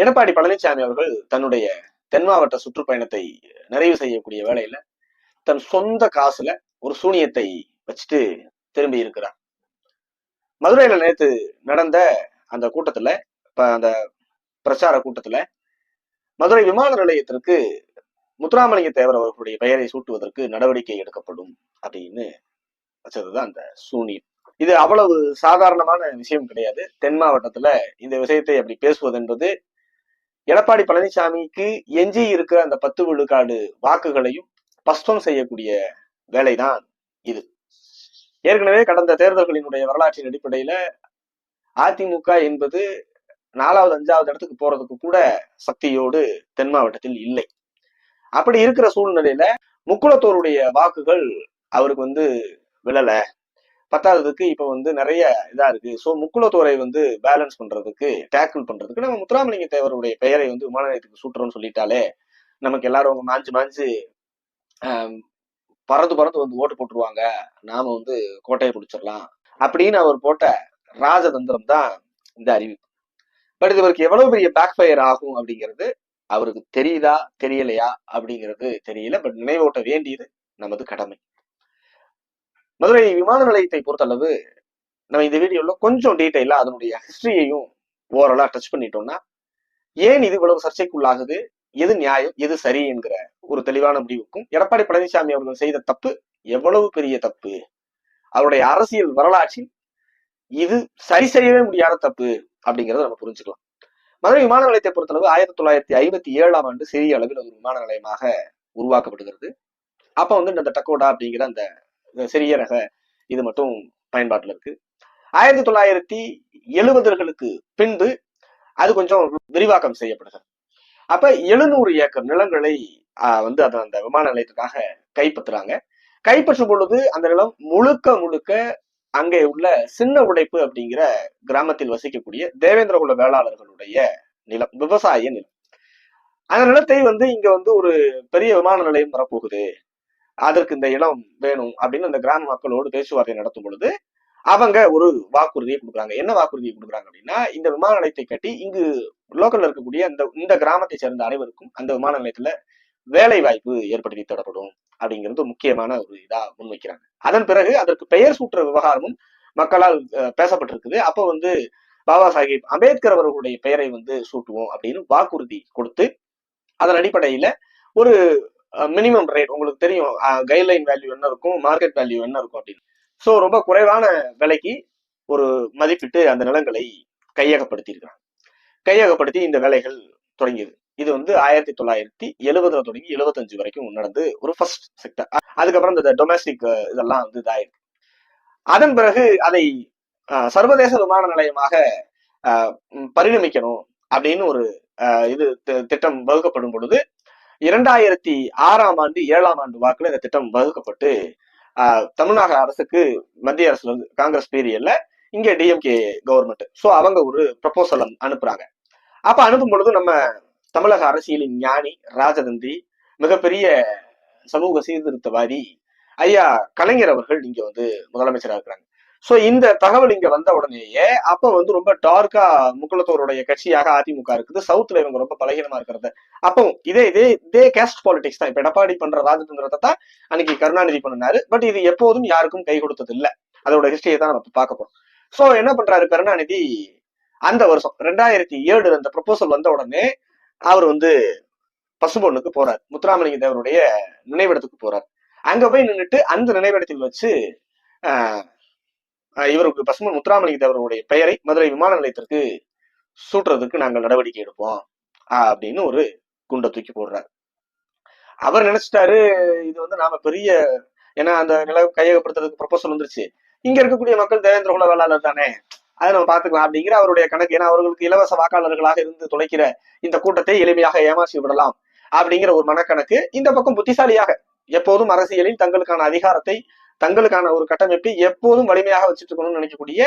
எடப்பாடி பழனிசாமி அவர்கள் தன்னுடைய தென் மாவட்ட சுற்றுப்பயணத்தை நிறைவு செய்யக்கூடிய வேலையில தன் சொந்த காசுல ஒரு சூனியத்தை வச்சுட்டு திரும்பி இருக்கிறார். மதுரையில நேற்று நடந்த அந்த கூட்டத்துல இப்ப அந்த பிரச்சார கூட்டத்துல மதுரை விமான நிலையத்திற்கு முத்துராமலிங்க தேவர் அவர்களுடைய பெயரை சூட்டுவதற்கு நடவடிக்கை எடுக்கப்படும் அப்படின்னு வச்சதுதான் அந்த சூனியம். இது அவ்வளவு சாதாரணமான விஷயம் கிடையாது. தென் மாவட்டத்துல இந்த விஷயத்தை அப்படி பேசுவது என்பது எடப்பாடி பழனிசாமிக்கு எஞ்சி இருக்கிற அந்த பத்து விழுக்காடு வாக்குகளையும் பஸ்பம் செய்யக்கூடிய வேலைதான் இது. ஏற்கனவே கடந்த தேர்தல்களினுடைய வரலாற்றின் அடிப்படையில அதிமுக என்பது நாலாவது அஞ்சாவது இடத்துக்கு போறதுக்கு கூட சக்தியோடு தென் மாவட்டத்தில் இல்லை. அப்படி இருக்கிற சூழ்நிலையில முக்குளத்தோருடைய வாக்குகள் அவருக்கு வந்து விழல. பத்தாததுக்கு இப்போ வந்து நிறைய இதா இருக்கு. ஸோ முக்குலத்துறை வந்து பேலன்ஸ் பண்றதுக்கு டேக்கிள் பண்றதுக்கு நம்ம முத்துராமலிங்க தேவருடைய பெயரை வந்து விமான நிலையத்துக்கு சூட்டுறோம்னு சொல்லிட்டாலே நமக்கு எல்லாரும் அவங்க மாஞ்சு மாஞ்சு பறந்து பறந்து வந்து ஓட்டு போட்டுருவாங்க. நாம வந்து கோட்டையை பிடிச்சிடலாம் அப்படின்னு அவர் போட்ட ராஜதந்திரம் தான் இந்த அறிவிப்பு. பட் இது இவருக்கு எவ்வளவு பெரிய பேக் ஃபயர் ஆகும் அப்படிங்கிறது அவருக்கு தெரியுதா தெரியலையா அப்படிங்கிறது தெரியல. பட் நினைவூட்ட வேண்டியது நமது கடமை. மதுரை விமான நிலையத்தை பொறுத்தளவு நம்ம இந்த வீடியோல கொஞ்சம் டீட்டெயிலா அதனுடைய ஹிஸ்டரியையும் ஓரலா டச் பண்ணிட்டோம்னா ஏன் இது இவ்வளவு சர்ச்சைக்குள்ளாகுது? எது நியாயம்? எது சரி என்கிற ஒரு தெளிவான முடிவுக்கும் எடப்பாடி பழனிசாமி அவர்கள் செய்த தப்பு எவ்வளவு பெரிய தப்பு? அவருடைய அரசியல் வரலாற்றில் இது சரி செய்யவே முடியாத தப்பு அப்படிங்கிறத நம்ம புரிஞ்சுக்கலாம். மதுரை விமான நிலையத்தை பொறுத்தளவு ஆயிரத்தி தொள்ளாயிரத்தி ஐம்பத்தி ஏழாம் ஆண்டு சிறிய அளவில் ஒரு விமான நிலையமாக உருவாக்கப்படுகிறது. அப்ப வந்து இந்த டக்கோடா அப்படிங்கிற அந்த சிறிய ரக இது மட்டும் பயன்பாட்டில் இருக்கு. ஆயிரத்தி தொள்ளாயிரத்தி எழுபதுகளுக்கு பின்பு அது கொஞ்சம் விரிவாக்கம் செய்யப்படுகிறது. அப்ப எழுநூறு ஏக்கர் நிலங்களை வந்து அதை அந்த விமான நிலையத்துக்காக கைப்பற்றுறாங்க. கைப்பற்றும் பொழுது அந்த நிலம் முழுக்க முழுக்க அங்கே உள்ள சின்ன உடைப்பு அப்படிங்கிற கிராமத்தில் வசிக்கக்கூடிய தேவேந்திரகுல வேளாளர்களுடைய நிலம் விவசாய நிலம். அந்த நிலத்தை வந்து இங்க வந்து ஒரு பெரிய விமான நிலையம் வரப்போகுது. அதற்கு இந்த இடம் வேணும் அப்படின்னு அந்த கிராம மக்களோடு பேச்சுவார்த்தை நடத்தும் பொழுது அவங்க ஒரு வாக்குறுதியை கொடுக்குறாங்க. என்ன வாக்குறுதியை கொடுக்குறாங்க அப்படின்னா இந்த விமான நிலையத்தை கட்டி இங்கு லோக்கல்ல இருக்கக்கூடிய இந்த இந்த கிராமத்தை சேர்ந்த அனைவருக்கும் அந்த விமான நிலையத்துல வேலை வாய்ப்பு ஏற்படுத்தி தரப்படும் அப்படிங்கிறது முக்கியமான ஒரு இதா முன்வைக்கிறாங்க. அதன் பிறகு அதற்கு பெயர் சூட்டுற விவகாரமும் மக்களால் பேசப்பட்டிருக்குது. அப்போ வந்து பாபா சாஹிப் அம்பேத்கர் அவர்களுடைய பெயரை வந்து சூட்டுவோம் அப்படின்னு வாக்குறுதி கொடுத்து அதன் அடிப்படையில ஒரு மினிமம் ரேட் உங்களுக்கு தெரியும். கைட்லைன் வேல்யூ என்ன இருக்கும்? மார்க்கெட் வேல்யூ என்ன இருக்கும் அப்படின்னு. ஸோ ரொம்ப குறைவான விலைக்கு ஒரு மதிப்பிட்டு அந்த நிலங்களை கையகப்படுத்தி இருக்கிறாங்க கையகப்படுத்தி இந்த வேலைகள் தொடங்கியது. இது வந்து ஆயிரத்தி தொள்ளாயிரத்தி எழுபதுல தொடங்கி எழுபத்தஞ்சு வரைக்கும் நடந்து ஒரு ஃபர்ஸ்ட் செக்டர் அதுக்கப்புறம் இந்த டொமஸ்டிக் இதெல்லாம் வந்து இதாயிருக்கு. அதன் பிறகு அதை சர்வதேச விமான நிலையமாக பரிணமிக்கணும் அப்படின்னு ஒரு இது திட்டம் வகுக்கப்படும் பொழுது இரண்டாயிரத்தி ஆறாம் ஆண்டு ஏழாம் ஆண்டு வாக்குல இந்த திட்டம் வகுக்கப்பட்டு தமிழ்நாடு அரசுக்கு மத்திய அரசுல இருந்து காங்கிரஸ் பீரியட்ல இங்க டிஎம்கே கவர்மெண்ட் ஸோ அவங்க ஒரு ப்ரப்போசல் அனுப்புறாங்க. அப்ப அனுப்பும் பொழுது நம்ம தமிழக அரசியலின் ஞானி ராஜதந்திரி மிகப்பெரிய சமூக சீர்திருத்தவாதி ஐயா கலைஞர் அவர்கள் இங்க வந்து முதலமைச்சராக இருக்கிறாங்க. சோ இந்த தகவல் இங்க வந்த உடனேயே அப்ப வந்து ரொம்ப டார்க்கா முக்குளத்தோருடைய கட்சியாக அதிமுக இருக்குது. சவுத்ல இவங்க ரொம்ப பலகீனமா இருக்கிறது. அப்போ இதே இதே இதே கேஸ்ட் பாலிடிக்ஸ் தான். இப்ப எடப்பாடி பண்ற ராஜதந்திரத்தை தான் அன்னைக்கு கருணாநிதி பண்ணினாரு. பட் இது எப்போதும் யாருக்கும் கை கொடுத்தது இல்ல அதோட ஹிஸ்டரியை தான் நம்ம பார்க்க போறோம். சோ என்ன பண்றாரு கருணாநிதி? அந்த வருஷம் ரெண்டாயிரத்தி ஏழு அந்த ப்ரொபோசல் வந்த உடனே அவர் வந்து பசும்பொண்ணுக்கு போறாரு. முத்துராமலிங்க தேவருடைய நினைவிடத்துக்கு போறாரு. அங்க போய் நின்றுட்டு அந்த நினைவிடத்தில் வச்சு ஆஹ், இவருக்கு பசுமன் முத்துராமலிங்க தேவருடைய பெயரை மதுரை விமான நிலையத்திற்கு சூட்டுறதுக்கு நாங்கள் நடவடிக்கை எடுப்போம் அப்படின்னு ஒரு குண்டை தூக்கி போடுறாரு. அவர் நினைச்சிட்டாரு இது வந்து நாம பெரிய ஏன்னா அந்த நில கையகப்படுத்துறதுக்கு ப்ரொபோசல் வந்துருச்சு. இங்க இருக்கக்கூடிய மக்கள் தேவேந்திர குல வேளாளர் தானே அதை நம்ம பாத்துக்கலாம் அப்படிங்கிற அவருடைய கணக்கு. ஏன்னா அவர்களுக்கு இலவச வாக்காளர்களாக இருந்து துளைக்கிற இந்த கூட்டத்தை எளிமையாக ஏமாற்றி விடலாம் அப்படிங்கிற ஒரு மனக்கணக்கு. இந்த பக்கம் புத்திசாலியாக எப்போதும் அரசியலில் தங்களுக்கான அதிகாரத்தை தங்களுக்கான ஒரு கட்டமைப்பை எப்போதும் வலிமையாக வச்சுட்டு இருக்கணும்னு நினைக்கக்கூடிய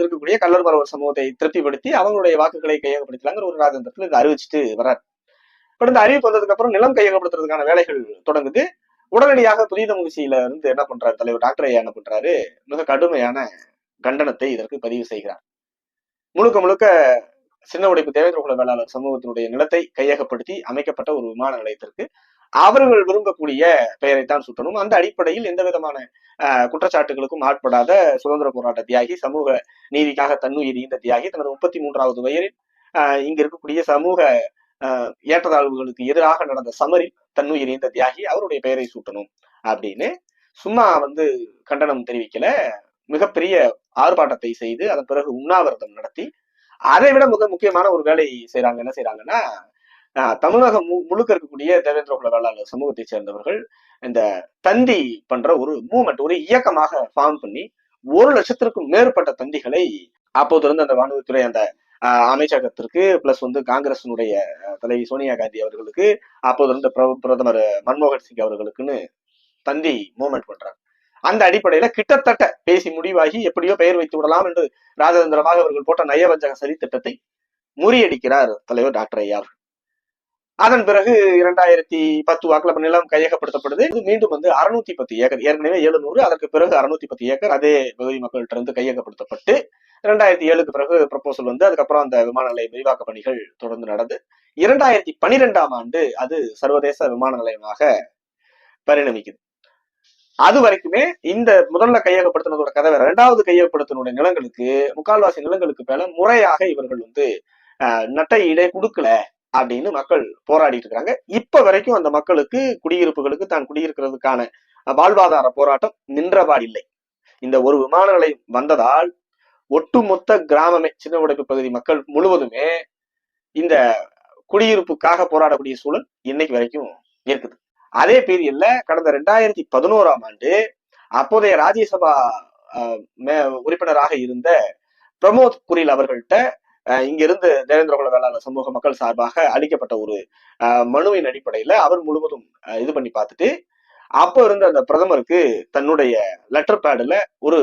இருக்கக்கூடிய கல்லர் மரவர் சமூகத்தை திருப்திப்படுத்தி அவங்களுடைய வாக்குகளை கையகப்படுத்தலாங்கிற ஒரு ராஜதந்திரத்தில் இதை அறிவிச்சிட்டு வர்றார். பட் இந்த அறிவிப்பு வந்ததுக்கு அப்புறம் நிலம் கையகப்படுத்துறதுக்கான வேலைகள் தொடங்குது. உடனடியாக புதித முயற்சியில இருந்து என்ன பண்றாரு தலைவர் டாக்டர் ஐயா என்ன பண்றாரு? மிக கடுமையான கண்டனத்தை இதற்கு பதிவு செய்கிறார். முழுக்க முழுக்க சின்ன உடைப்பு தேவேந்திர குல வேளாளர் சமூகத்தினுடைய நிலத்தை கையகப்படுத்தி அமைக்கப்பட்ட ஒரு விமான நிலையத்திற்கு அவர்கள் விரும்பக்கூடிய பெயரைத்தான் சுட்டணும் அந்த அடிப்படையில் எந்த விதமான குற்றச்சாட்டுகளுக்கும் ஆட்படாத சுதந்திர போராட்ட தியாகி சமூக நீதிக்காக தன்னுயிர் இந்த தியாகி தனது முப்பத்தி மூன்றாவது வயதில் இங்க இருக்கக்கூடிய சமூக ஆஹ், ஏற்றத்தாழ்வுகளுக்கு எதிராக நடந்த சமரில் தன்னுயிர் இந்த தியாகி அவருடைய பெயரை சூட்டணும் அப்படின்னு சும்மா வந்து கண்டனம் தெரிவிக்கல. மிகப்பெரிய ஆர்ப்பாட்டத்தை செய்து அதன் பிறகு உண்ணாவிரதம் நடத்தி அதை விட மிக முக்கியமான ஒரு வேலை செய்யறாங்க என்ன செய்றாங்கன்னா தமிழகம் மு- முழுக்க இருக்கக்கூடிய தேவேந்திர குல வேளாளர் சமூகத்தை சேர்ந்தவர்கள் இந்த தந்தி பண்ற ஒரு மூமெண்ட் ஒரு இயக்கமாக ஃபார்ம் பண்ணி ஒரு லட்சத்திற்கும் மேற்பட்ட தந்திகளை அப்போது இருந்த அந்த வானொலித்துறை அந்த ஆஹ், அமைச்சகத்திற்கு பிளஸ் வந்து காங்கிரசினுடைய தலைவி சோனியா காந்தி அவர்களுக்கு அப்போது இருந்த பிரதமர் மன்மோகன் சிங் அவர்களுக்குன்னு தந்தி மூமெண்ட் பண்றாங்க அந்த அடிப்படையில கிட்டத்தட்ட பேசி முடிவாகி எப்படியோ பெயர் வைத்து விடலாம் என்று ராஜதந்திரமாக அவர்கள் போட்ட நயவஞ்சக சதி திட்டத்தை முறியடிக்கிறார் தலைவர் டாக்டர் ஐயா அவர்கள். அதன் பிறகு இரண்டாயிரத்தி பத்து வாக்குல நிலம் கையகப்படுத்தப்படுது. இது மீண்டும் வந்து அறுநூத்தி பத்து ஏக்கர். ஏற்கனவே எழுநூறு அதற்கு பிறகு அறுநூத்தி பத்து ஏக்கர். அதே பகுதி மக்கள்கிட்ட இருந்து கையகப்படுத்தப்பட்டு இரண்டாயிரத்தி ஏழுக்கு பிறகு ப்ரப்போசல் வந்து அதுக்கப்புறம் அந்த விமான நிலைய விரிவாக்க பணிகள் தொடர்ந்து நடந்து இரண்டாயிரத்தி பனிரெண்டாம் ஆண்டு அது சர்வதேச விமான நிலையமாக பரிணமிக்குது. அது வரைக்குமே இந்த முதல்ல கையகப்படுத்தினதோட கதவை இரண்டாவது கையகப்படுத்தினுடைய நிலங்களுக்கு முக்கால்வாசி நிலங்களுக்கு மேல முறையாக இவர்கள் வந்து நட்டை இடை கொடுக்கல. அப்படின்னு மக்கள் போராடிட்டு இருக்காங்க. இப்ப வரைக்கும் அந்த மக்களுக்கு குடியிருப்புகளுக்கு தான் குடியிருக்கிறதுக்கான வாழ்வாதார போராட்டம் நின்றபாடில்லை இந்த ஒரு விமான நிலையம் வந்ததால் ஒட்டுமொத்த கிராமமே சின்ன உடைப்பு பகுதி மக்கள் முழுவதுமே இந்த குடியிருப்புக்காக போராடக்கூடிய சூழல் இன்னைக்கு வரைக்கும் இருக்குது. அதே பீரியட்ல கடந்த ரெண்டாயிரத்தி பதினோராம் ஆண்டு அப்போதைய ராஜ்யசபா மே- உறுப்பினராக இருந்த பிரமோத் குரில் அவர்கள்ட்ட இங்கிருந்து தேவேந்திர குல வேளாளர் சமூக மக்கள் சார்பாக அளிக்கப்பட்ட ஒரு மனுவின் அடிப்படையில அவர் முழுவதும் இது பண்ணி பார்த்துட்டு அப்போ இருந்த அந்த பிரதமருக்கு தன்னுடைய லெட்டர் பேடுல ஒரு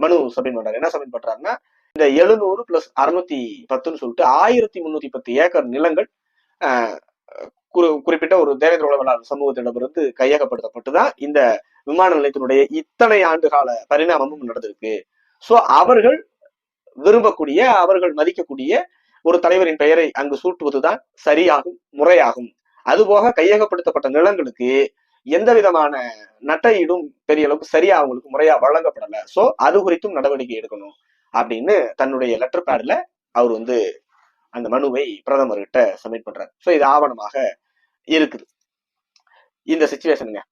மனு சப்மிட் பண்றாரு. என்ன சப்மிட் பண்றாருன்னா இந்த எழுநூறு பிளஸ் அறுநூத்தி பத்துன்னு சொல்லிட்டு ஆயிரத்தி முன்னூத்தி பத்து ஏக்கர் நிலங்கள் குறி- குறிப்பிட்ட ஒரு தேவேந்திர குல வேளாளர் சமூகத்திடமிருந்து கையகப்படுத்தப்பட்டு தான் இந்த விமான நிலையத்தினுடைய இத்தனை ஆண்டு கால பரிணாமமும் நடந்திருக்கு. சோ அவர்கள் விரும்பக்கூடிய அவர்கள் மதிக்கக்கூடிய ஒரு தலைவரின் பெயரை அங்கு சூட்டுவதுதான் சரியாகும் முறையாகும். அதுபோக கையகப்படுத்தப்பட்ட நிலங்களுக்கு எந்த விதமான நட்டையீடும் பெரிய அளவுக்கு சரியா அவங்களுக்கு முறையா வழங்கப்படல. சோ அது குறித்தும் நடவடிக்கை எடுக்கணும் அப்படின்னு தன்னுடைய லெட்டர் பேட்ல அவர் வந்து அந்த மனுவை பிரதமர்கிட்ட சப்மிட் பண்றாரு. சோ இது ஆவணமாக இருக்குது. இந்த சுச்சுவேஷனுங்க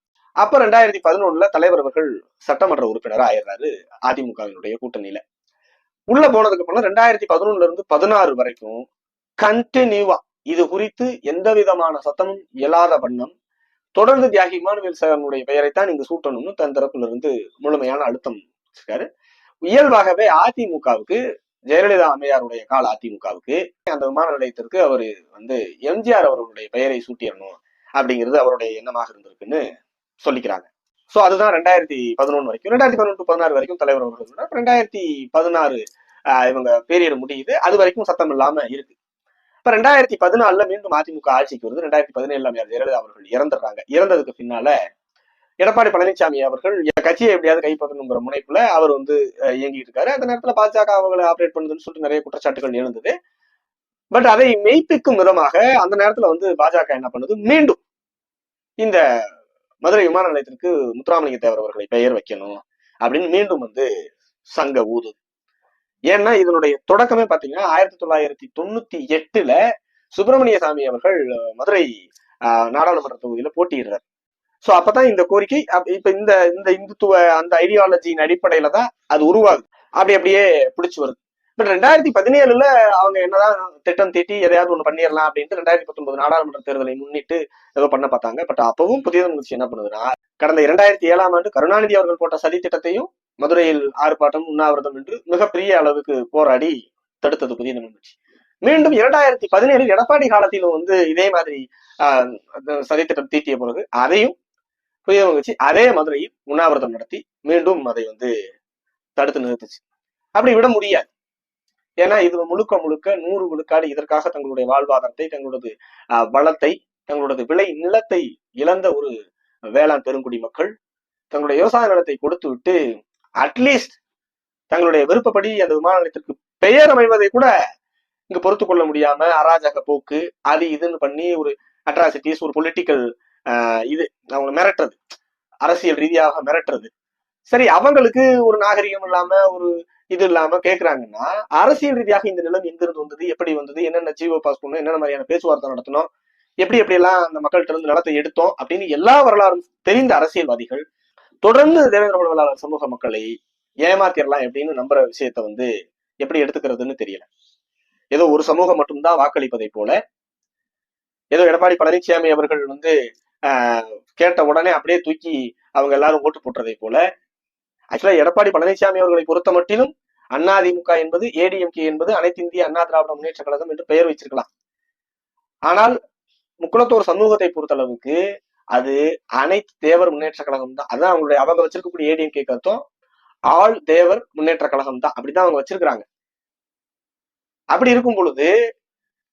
அப்ப ரெண்டாயிரத்தி பதினொன்னுல தலைவர் அவர்கள் சட்டமன்ற உறுப்பினராக ஆயிடுறாரு அதிமுகவினுடைய கூட்டணியில. உள்ள போனதுக்கு அப்புறம் ரெண்டாயிரத்தி பதினொன்னுல இருந்து பதினாறு வரைக்கும் கண்டினியூவா இது குறித்து எந்த விதமான சத்தமும் இயலாத வண்ணம். தொடர்ந்து தியாகி இமானுவேல் சேகரனுடைய பெயரைத்தான் இங்கு சூட்டணும்னு தன் தரப்புல இருந்து முழுமையான அழுத்தம் வச்சிருக்காரு. இயல்பாகவே அதிமுகவுக்கு ஜெயலலிதா அம்மையாருடைய கால அதிமுகவுக்கு அந்த விமான நிலையத்திற்கு அவர் வந்து எம்ஜிஆர் அவர்களுடைய பெயரை சூட்டிடணும் அப்படிங்கிறது அவருடைய எண்ணமாக இருந்திருக்குன்னு சொல்லிக்கிறாங்க. சோ அதுதான் ரெண்டாயிரத்தி பதினொன்று வரைக்கும். ரெண்டாயிரத்தி பதினொன்று பதினாறு வரைக்கும் தலைவர் அவர்கள் இருந்தார். ரெண்டாயிரத்தி பதினாறு ஆஹ், இவங்க பீரியட் முடியுது. அது வரைக்கும் சத்தம் இல்லாம இருக்கு. இப்ப ரெண்டாயிரத்தி பதினாலுல மீண்டும் அதிமுக ஆட்சிக்கு வருது. ரெண்டாயிரத்தி பதினேழுல ஜெயலலிதா அவர்கள் இறந்துடுறாங்க. இறந்ததுக்கு பின்னால எடப்பாடி பழனிசாமி அவர்கள் என் கட்சியை எப்படியாவது கைப்பற்றணுங்கிற முனைப்புல அவர் வந்து இயங்கிட்டு இருக்காரு. அந்த நேரத்துல பாஜக அவங்களை ஆப்ரேட் பண்ணுதுன்னு சொல்லிட்டு நிறைய குற்றச்சாட்டுகள் எழுந்தது. பட் அதை மெய்ப்பிக்கும் விதமாக அந்த நேரத்துல வந்து பாஜக என்ன பண்ணுது? மீண்டும் இந்த மதுரை விமான நிலையத்திற்கு முத்துராமலிங்க தேவர் அவர்களை பெயர் வைக்கணும் அப்படின்னு மீண்டும் வந்து சங்க ஊதுது. ஏன்னா இதனுடைய தொடக்கமே பாத்தீங்கன்னா ஆயிரத்தி தொள்ளாயிரத்தி தொண்ணூத்தி எட்டுல சுப்பிரமணிய சாமி அவர்கள் மதுரை ஆஹ், நாடாளுமன்ற தொகுதியில போட்டியிடுறார். சோ அப்பதான் இந்த கோரிக்கை இப்ப இந்த இந்த இந்துத்துவ அந்த ஐடியாலஜியின் அடிப்படையில தான் அது உருவாகுது. அப்படி அப்படியே பிடிச்சு வருது. பட் ரெண்டாயிரத்தி பதினேழுல அவங்க என்னதான் திட்டம் தீட்டி எதையாவது ஒண்ணு பண்ணிடலாம் அப்படின்ட்டு ரெண்டாயிரத்தி பத்தொன்பது நாடாளுமன்ற தேர்தலை முன்னிட்டு ஏதோ பண்ண பார்த்தாங்க. பட் அப்பவும் புதிய முயற்சி என்ன பண்ணுதுன்னா கடந்த இரண்டாயிரத்தி ஏழாம் ஆண்டு கருணாநிதி அவர்கள் போட்ட சதி திட்டத்தையும் மதுரையில் ஆர்ப்பாட்டம் உண்ணாவிரதம் என்று மிகப்பெரிய அளவுக்கு போராடி தடுத்தது புதிய முயற்சி. மீண்டும் இரண்டாயிரத்தி பதினேழில் எடப்பாடி காலத்திலும் வந்து இதே மாதிரி ஆஹ், திட்டம் சதித்திட்டம் தீட்டிய பிறகு அதையும் புதிய முயற்சி அதே மதுரையில் உண்ணாவிரதம் நடத்தி மீண்டும் அதை வந்து தடுத்து நிறுத்துச்சு. அப்படி விட முடியாது. ஏன்னா இது முழுக்க முழுக்க நூறு விழுக்காடு இதற்காக தங்களுடைய வாழ்வாதாரத்தை தங்களது வளத்தை தங்களது விளை நிலத்தை இழந்த ஒரு வேளாண் பெருங்குடி மக்கள் தங்களுடைய விவசாய நிலத்தை கொடுத்து விட்டு அட்லீஸ்ட் தங்களுடைய விருப்பப்படி அந்த விமான நிலையத்திற்கு பெயர் அமைவதை கூட இங்க பொறுத்து கொள்ள முடியாம அராஜக போக்கு அது இதுன்னு பண்ணி ஒரு அட்ராசிட்டிஸ் ஒரு பொலிட்டிக்கல் இது அவங்க மிரட்டுறது. அரசியல் ரீதியாக மிரட்டுறது. சரி அவங்களுக்கு ஒரு நாகரிகம் இல்லாம ஒரு இது இல்லாம கேக்குறாங்கன்னா அரசியல் ரீதியாக இந்த நிலம் எங்கிருந்து வந்தது எப்படி வந்தது என்னென்ன ஜீவோ பாஸ் பண்ணணும் என்னென்ன மாதிரியான பேச்சுவார்த்தை நடத்தணும் எப்படி எப்படி எல்லாம் அந்த மக்கள்கிட்ட இருந்து நிலத்தை எடுத்தோம் அப்படின்னு எல்லா வரலாறும் தெரிந்த அரசியல்வாதிகள் தொடர்ந்து தேவேந்திர குல சமூக மக்களை ஏமாத்திரலாம் எப்படின்னு நம்புற விஷயத்த வந்து எப்படி எடுத்துக்கிறதுன்னு தெரியல. ஏதோ ஒரு சமூகம் மட்டும்தான் வாக்களிப்பதை போல ஏதோ எடப்பாடி பழனிசாமி அவர்கள் வந்து ஆஹ், கேட்ட உடனே அப்படியே தூக்கி அவங்க எல்லாரும் ஓட்டு போட்டுறதை போல ஆக்சுவலா எடப்பாடி பழனிசாமி அவர்களை பொறுத்த மட்டிலும் அதிமுக என்பது ஏடிஎம்கே என்பது அனைத்து இந்திய அண்ணா திராவிட முன்னேற்ற கழகம் என்று பெயர் வச்சிருக்கலாம். ஆனால் முக்குளத்தோர் சமூகத்தை பொறுத்தளவுக்கு அது அனைத்து தேவர் முன்னேற்ற கழகம் தான். அதான் அவங்களுடைய அவங்க வச்சிருக்கக்கூடிய ஏடிஎம்கே கருத்தம் ஆல் தேவர் முன்னேற்ற கழகம் தான். அப்படிதான் அவங்க வச்சிருக்கிறாங்க. அப்படி இருக்கும் பொழுது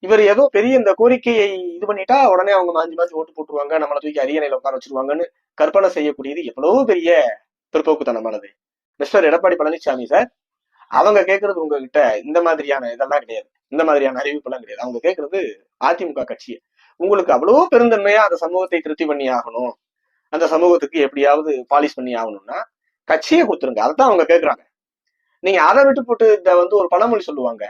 இவர் ஏதோ பெரிய இந்த கோரிக்கையை இது பண்ணிட்டா உடனே அவங்க மாஞ்சி மாஞ்சி ஓட்டு போட்டுருவாங்க நம்மளை தூக்கி அரியணையில உட்கார வச்சிருவாங்கன்னு கற்பனை செய்யக்கூடியது எவ்வளவு பெரிய பிற்போக்குத்தனமானது. மிஸ்டர் எடப்பாடி பழனிசாமி சார் அவங்க கேட்கறது உங்ககிட்ட இந்த மாதிரியான இதெல்லாம் கிடையாது. இந்த மாதிரியான அறிவிப்புலாம் கிடையாது. அவங்க கேட்கறது அதிமுக கட்சியை. உங்களுக்கு அவ்வளவு பெருந்தன்மையா அந்த சமூகத்தை திருப்தி பண்ணி ஆகணும். அந்த சமூகத்துக்கு எப்படியாவது பாலிஷ் பண்ணி ஆகணும்னா கட்சியை கொடுத்துருங்க. அதைத்தான் அவங்க கேட்குறாங்க நீங்க அதை விட்டு போட்டு இந்த வந்து ஒரு பழமொழி சொல்லுவாங்க.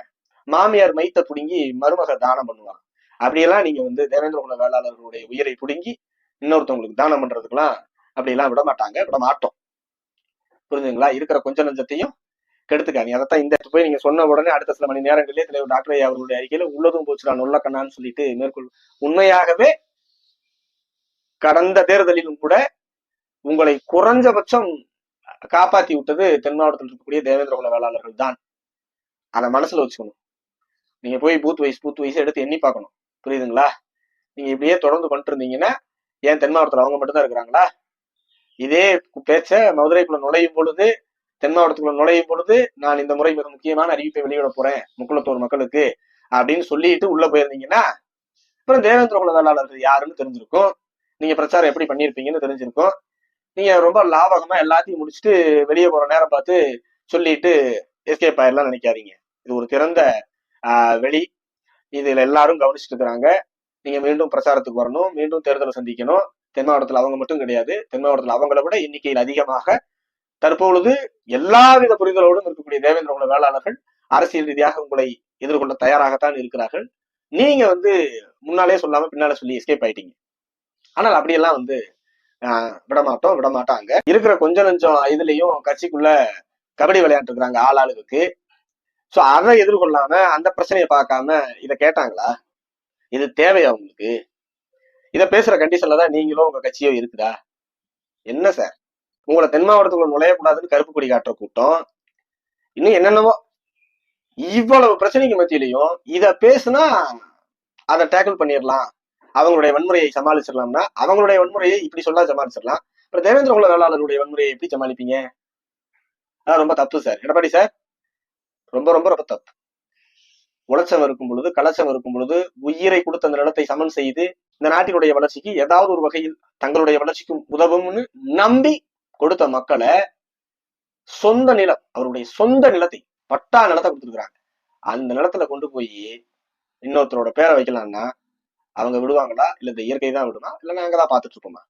மாமியார் மைத்த புடுங்கி மருமக தானம் பண்ணுவாங்க. அப்படியெல்லாம் நீங்க வந்து தேவேந்திர குல வேளாளர்களுடைய உயிரை புடுங்கி இன்னொருத்தவங்களுக்கு தானம் பண்றதுக்கெல்லாம் அப்படியெல்லாம் விட மாட்டாங்க விட மாட்டோம் புரிஞ்சுங்களா இருக்கிற கொஞ்ச நஞ்சத்தையும் கெடுத்துக்காங்க அதைத்தான் இந்த போய் நீங்க சொன்ன உடனே அடுத்த சில மணி நேரங்களிலே தலைவர் டாக்டர் ஐயா அவர்களுடைய அறிக்கையில உள்ளதும் போச்சுடா நொல்ல கண்ணான்னு சொல்லிட்டு மேற்கொள் உண்மையாகவே கடந்த தேர்தலிலும் கூட உங்களை குறைஞ்சபட்சம் காப்பாத்தி விட்டது தென் மாவட்டத்தில் இருக்கக்கூடிய தேவேந்திர குல வேளாளர்கள் தான். அதை மனசுல வச்சுக்கணும். நீங்க போய் பூத் வைஸ் பூத் வைஸ் எடுத்து எண்ணி பார்க்கணும். புரியுதுங்களா? நீங்க இப்படியே தொடர்ந்து பண்ணிட்டு இருந்தீங்கன்னா ஏன் தென் மாவட்டத்தில் அவங்க மட்டும்தான் இருக்கிறாங்களா? இதே பேச்ச மதுரைக்குள்ள நுழையும் பொழுது தென் மாவட்டத்துக்குள்ள நுழையும் பொழுது நான் இந்த முறை மிக முக்கியமான அறிவிப்பை வெளியிட போறேன் முக்குளத்தோர் மக்களுக்கு அப்படின்னு சொல்லிட்டு உள்ள போயிருந்தீங்கன்னா அப்புறம் தேவேந்திர குல வேளாளர்கள் யாருன்னு தெரிஞ்சிருக்கும். நீங்க பிரச்சாரம் எப்படி பண்ணியிருப்பீங்கன்னு தெரிஞ்சிருக்கும். நீங்க ரொம்ப லாபகமா எல்லாத்தையும் முடிச்சுட்டு வெளியே போற நேரம் பார்த்து சொல்லிட்டு எஸ்கேப் ஆயிரலாம் நினைக்காதீங்க. இது ஒரு திறந்த வெளி. இதுல எல்லாரும் கவனிச்சுட்டு இருக்கிறாங்க. நீங்க மீண்டும் பிரச்சாரத்துக்கு வரணும். மீண்டும் தேர்தலை சந்திக்கணும். தென் மாவட்டத்தில் அவங்க மட்டும் கிடையாது. தென் மாவட்டத்தில் அவங்கள விட எண்ணிக்கையில் அதிகமாக தற்பொழுது எல்லாவித புரிதலோடும் இருக்கக்கூடிய தேவேந்திர குல வேளாளர்கள் அரசியல் ரீதியாக உங்களை எதிர்கொள்ள தயாராகத்தான் இருக்கிறார்கள். நீங்க வந்து முன்னாலே சொல்லாம பின்னால சொல்லி எஸ்கேப் ஆயிட்டீங்க. ஆனால் அப்படியெல்லாம் வந்து விடமாட்டோம் விடமாட்டாங்க. இருக்கிற கொஞ்ச நஞ்சம் இதுலயும் கட்சிக்குள்ள கபடி விளையாண்டுருக்குறாங்க ஆள் ஆளுக்கு. ஸோ அதை எதிர்கொள்ளாம அந்த பிரச்சனையை பார்க்காம இதை கேட்டாங்களா? இது தேவையா உங்களுக்கு? இதை பேசுற கண்டிஷன்ல தான் நீங்களும் உங்க கட்சியோ இருக்குதா? என்ன சார் உங்களை தென் மாவட்டத்துக்குள்ள நுழையக்கூடாதுன்னு கருப்பு கொடி காட்டுற கூட்டம். இன்னும் என்னென்னவோ? இவ்வளவு பிரச்சனைக்கு மத்தியிலையும் இத பேசுனா அதை டேக்கிள் பண்ணிடலாம். அவங்களுடைய வன்முறையை சமாளிச்சிடலாம்னா அவங்களுடைய வன்முறையை இப்படி சொல்லா சமாளிச்சிடலாம். அப்புறம் தேவேந்திர குல வேளாளருடைய வன்முறையை எப்படி சமாளிப்பீங்க? அதான் ரொம்ப தப்பு சார் எடப்பாடி சார் ரொம்ப ரொம்ப ரொம்ப தப்பு. உழைச்சம் இருக்கும் பொழுது கலச்சம் இருக்கும் பொழுது உயிரை கொடுத்த அந்த நிலத்தை சமன் செய்து இந்த நாட்டினுடைய வளர்ச்சிக்கு ஏதாவது ஒரு வகையில் தங்களுடைய வளர்ச்சிக்கும் உதவும்னு நம்பி கொடுத்த மக்களை சொந்த நிலம் அவருடைய சொந்த நிலத்தை பட்டா நிலத்தை கொடுத்துருக்குறாங்க. அந்த நிலத்துல கொண்டு போய் இன்னொருத்தரோட பேரை வைக்கலாம்னா அவங்க விடுவாங்களா? இல்ல இந்த இயற்கை தான் விடுமா? இல்ல நாங்க தான் பாத்துட்டு இருப்போமா